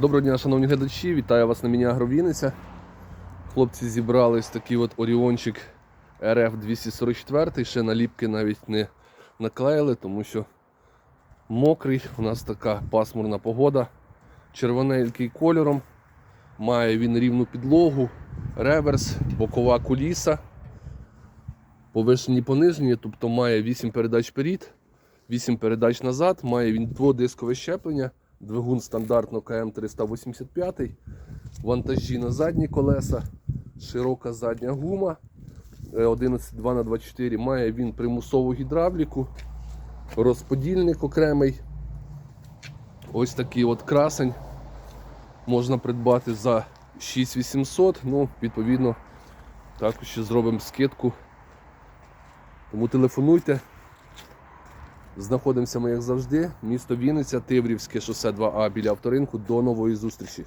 Доброго дня, шановні глядачі, вітаю вас на міні Агровіниця. Хлопці зібрали ось такий от оріончик RF 244, ще наліпки навіть не наклеїли, тому що мокрий, у нас така пасмурна погода, червоненький кольором, має він рівну підлогу, реверс, бокова куліса, повишені понижені, тобто має 8 передач вперед, 8 передач назад, має він дводискове щеплення. Двигун стандартно КМ385, вантажі на задні колеса, широка задня гума 112 на 24 має він примусову гідравліку, розподільник окремий. Ось такий от красень можна придбати за 6800. Ну, відповідно, також ще зробимо скидку. Тому телефонуйте. Знаходимося ми, як завжди, місто Вінниця, Тиврівське шосе 2А біля авторинку. До нової зустрічі.